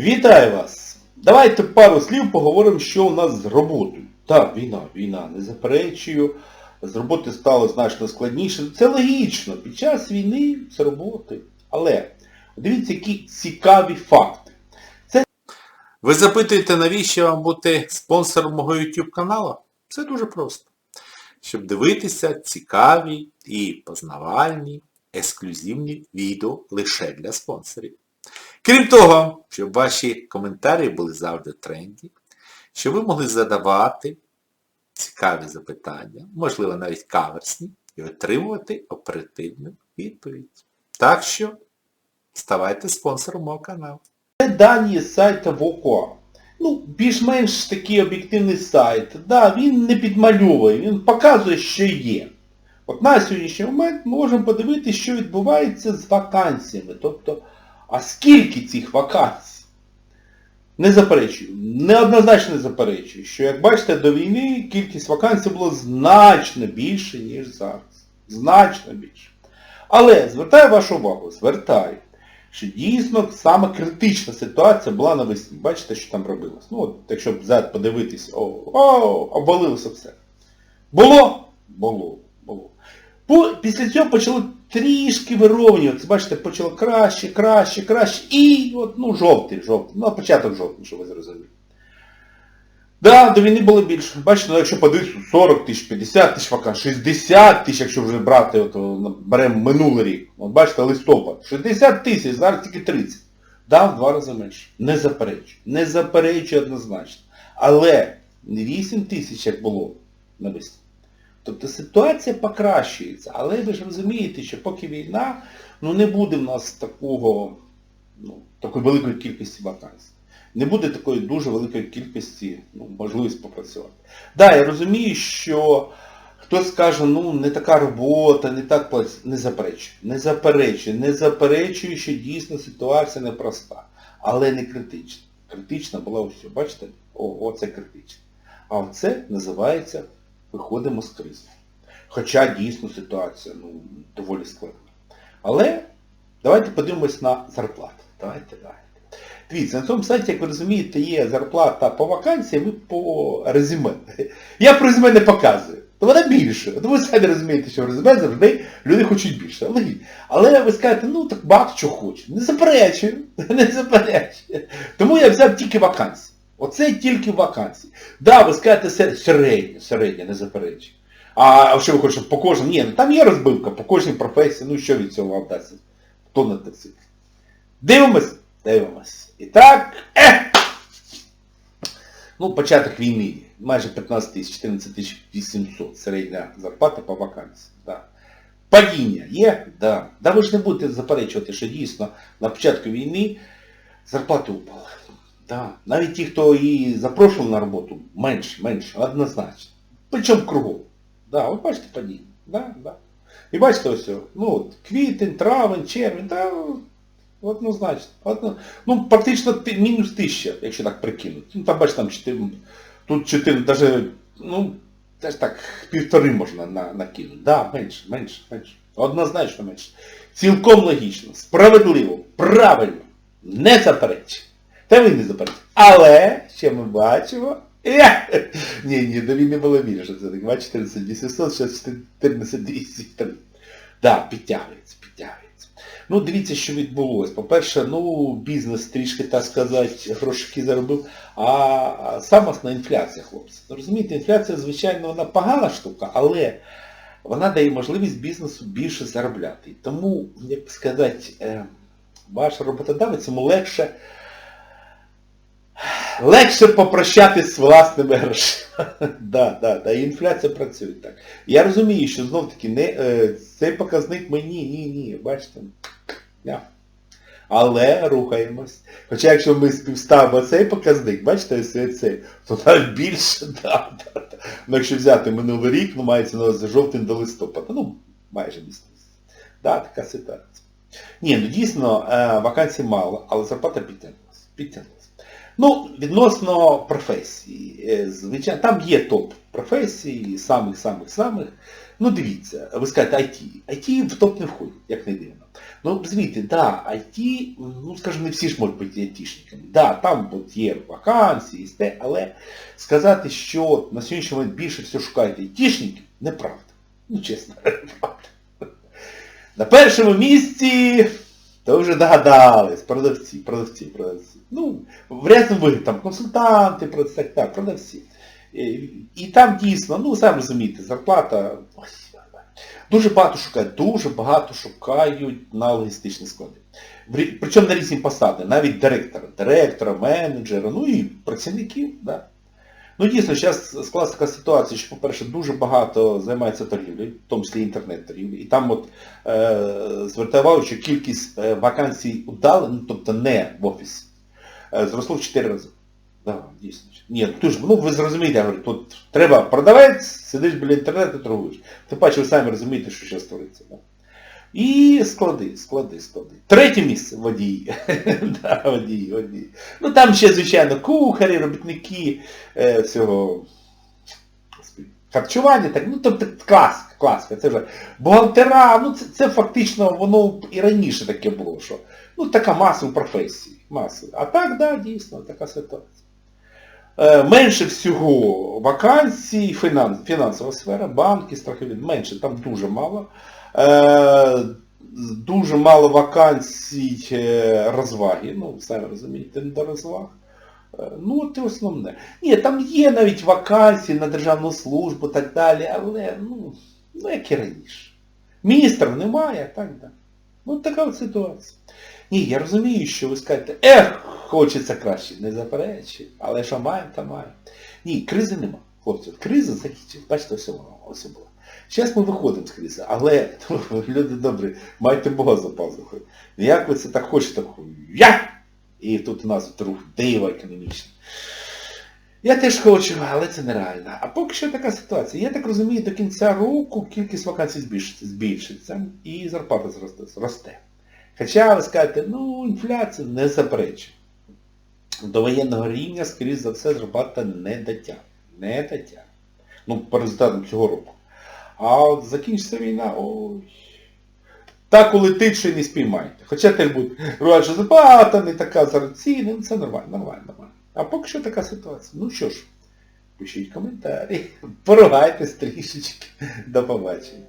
Вітаю вас! Давайте пару слів поговоримо, що у нас з роботою. Так, війна, війна, не заперечую. З роботи стало значно складніше. Це логічно. Під час війни з роботи. Але дивіться, які цікаві факти. Ви запитуєте, навіщо вам бути спонсором мого YouTube каналу? Це дуже просто. Щоб дивитися цікаві і познавальні, ексклюзивні відео лише для спонсорів. Крім того, щоб ваші коментарі були завжди тренді, щоб ви могли задавати цікаві запитання, можливо навіть каверсні, і отримувати оперативну відповідь. Так що ставайте спонсором мого каналу. Це дані з сайту ВОКО. Ну, більш-менш такий об'єктивний сайт. Да, він не підмальовує, він показує, що є. От на сьогоднішній момент ми можемо подивитися, що відбувається з вакансіями. Тобто, а скільки цих вакансій? Не заперечую, неоднозначно не заперечую, що, як бачите, до війни кількість вакансій було значно більше, ніж зараз. Значно більше. Але звертаю вашу увагу, звертаю, що дійсно саме критична ситуація була навесні. Бачите, що там робилось? Ну, от, якщо взяти, подивитись, о, о, обвалилося все. Було? Було, було. Після цього почало трішки вирівнюватися. Бачите, почало краще, краще, краще. І от, ну, жовтий, жовтий. Ну, початок жовтий, щоб ви зрозуміли. Да, до війни було більше. Бачите, ну, якщо подивитися, 40 тисяч, 50 тисяч вакансій, 60 тисяч, якщо вже брати, от, беремо минулий рік. От бачите, листопад. 60 тисяч, зараз тільки 30. Да, в два рази менше. Не заперечую. Не заперечую однозначно. Але не 8 тисяч, як було навесні. Тобто ситуація покращується, але ви ж розумієте, що поки війна, ну не буде в нас такого, ну, такої великої кількості вакансій. Не буде такої дуже великої кількості ну, можливості попрацювати. Так, да, я розумію, що хтось скаже, ну не така робота, не так. Не заперечую. Не заперечую. Не заперечую, що дійсно ситуація непроста. Але не критична. Критична була все. Бачите? О, оце критично. А оце називається виходимо з кризи. Хоча дійсно ситуація ну, доволі складна. Але давайте подивимось на зарплату. Давайте, давайте. Дивіться, на цьому сайті, як ви розумієте, є зарплата по вакансіям і по резюме. Я про резюме не показую. То вона більше. Ви самі розумієте, що в резюме завжди люди хочуть більше. Але, але ви скажете, ну так багато чого хочуть. Не заперечую. Не заперечую. Тому я взяв тільки вакансії. Оце тільки вакансії. Да, ви скажете се- середнє, середнє, не заперечую. А що ви хочете по кожному? Ні, ну там є розбивка по кожній професії, ну що від цього вам дасть? Хто на це? Дивимось? Дивимось. І так, е! Ну, початок війни. Майже 15 тисяч, 14 тисяч 800 середня зарплата по вакансії. Да. Падіння є? Да. Да ви ж не будете заперечувати, що дійсно на початку війни зарплати упали. Да. Навіть ті, хто її запрошував на роботу, менше, менше, однозначно. Причому кругом. Да, от бачите падіння. Да, да. І бачите ось, ну, от, квітень, травень, червень, да, однозначно. Одно, ну, практично ти- мінус тисяча, якщо так прикинути. Ну, там бачите, там 4, тут 4, даже, ну, теж так, півтори можна на, накинути. Да, менше, менше, менше. Однозначно менше. Цілком логічно, справедливо, правильно, не заперечує. Та не заперечуєте. Але, ще ми бачимо, ні, ні, до війни було більше. Це так, 14 800, зараз 14 200. Підтягується, підтягується. Ну, дивіться, що відбулося. По-перше, ну, бізнес трішки, так сказати, грошики заробив, а саме основна інфляція, хлопці. Ну, Розумієте, інфляція, звичайно, вона погана штука, але вона дає можливість бізнесу більше заробляти. Тому, як сказати, е, ваш роботодавець йому легше легше попрощатись з власними грошима. да, да, да, інфляція працює так. Я розумію, що знов-таки не, е, цей показник мені, ні, ні, бачите. ня. Але рухаємось. Хоча якщо ми співставимо цей показник, бачите, цей, то навіть більше, да, да, да. Ну якщо взяти минулий рік, ну мається на увазі жовтень до листопада, ну майже місяць. Да, така ситуація. Ні, ну дійсно, е, вакансій мало, але зарплата. Підтягнулася. Ну, відносно професії. е, Звичайно, там є топ професій, самих-самих-самих. Ну дивіться, ви скажете IT. IT в топ не входить, як не дивно. Ну, звідти, да, IT, ну скажімо, не всі ж можуть бути айтішниками. Да, там от є вакансії, сте, але сказати, що на сьогоднішній момент більше всього шукають айтішників, неправда. Ну, чесно, неправда. На першому місці, то вже догадались, продавці, продавці, продавці. Ну, в рязному вигляді, там консультанти, так, продавці. І, і там дійсно, ну, самі розумієте, зарплата. Дуже багато шукають, дуже багато шукають на логістичні склади. Причому на різні посади, навіть директора, директора, менеджера, ну і працівників, да. Ну дійсно, зараз склалася така ситуація, що, по-перше, дуже багато займається торгівлею, в тому числі інтернет-торгівлі. І там от е, звертаю увагу, що кількість е, вакансій удалено, тобто не в офісі, е, зросло в 4 рази. Да, дійсно. Ні, дуже, ну ви зрозумієте, я говорю, тут треба продавець, сидиш біля інтернету, торгуєш. Тим паче ви самі розумієте, що зараз твориться. Да? І склади, склади, склади. Третє місце водії. да, водії, водії. Ну там ще, звичайно, кухарі, робітники е, цього харчування, так, ну тобто класика, класика. Це вже бухгалтера, ну це, це фактично воно і раніше таке було, що ну така масова професія. Масова. А так, да, дійсно, така ситуація. Е, менше всього вакансій, фінансова сфера, банки, страхові, менше, там дуже мало. Е, дуже мало вакансій е, розваги, ну, самі розумієте, не до розваг. Ну, от і основне. Ні, там є навіть вакансії на державну службу і так далі, але, ну, ну як і раніше. Міністрів немає, так да. Ну, така от ситуація. Ні, я розумію, що ви скажете, ех, хочеться краще, не заперечую, але що маємо, то маємо. Ні, кризи нема. Хлопці, криза закінчилась. Бачите, ось вона, ось була. Зараз ми виходимо з кризи, але люди добрі, майте Бога за пазухою. Ну, Як ви це так хочете, я! І тут у нас от рух дива економічний. Я теж хочу, але це нереально. А поки що така ситуація. Я так розумію, до кінця року кількість вакансій збільшиться, збільшиться і зарплата зросте. зросте. Хоча ви скажете, ну, інфляція не заперечує. До воєнного рівня, скоріш за все, зарплата не дотягне. Не дотягне. Ну, по результатам цього року. А от закінчиться війна, ой. Так улетить, що й не спіймаєте. Хоча теж рувати, що зарплата не така зараз ціни, ну це нормально, нормально. А поки що така ситуація. Ну що ж, пишіть коментарі, поругайтесь трішечки. До побачення.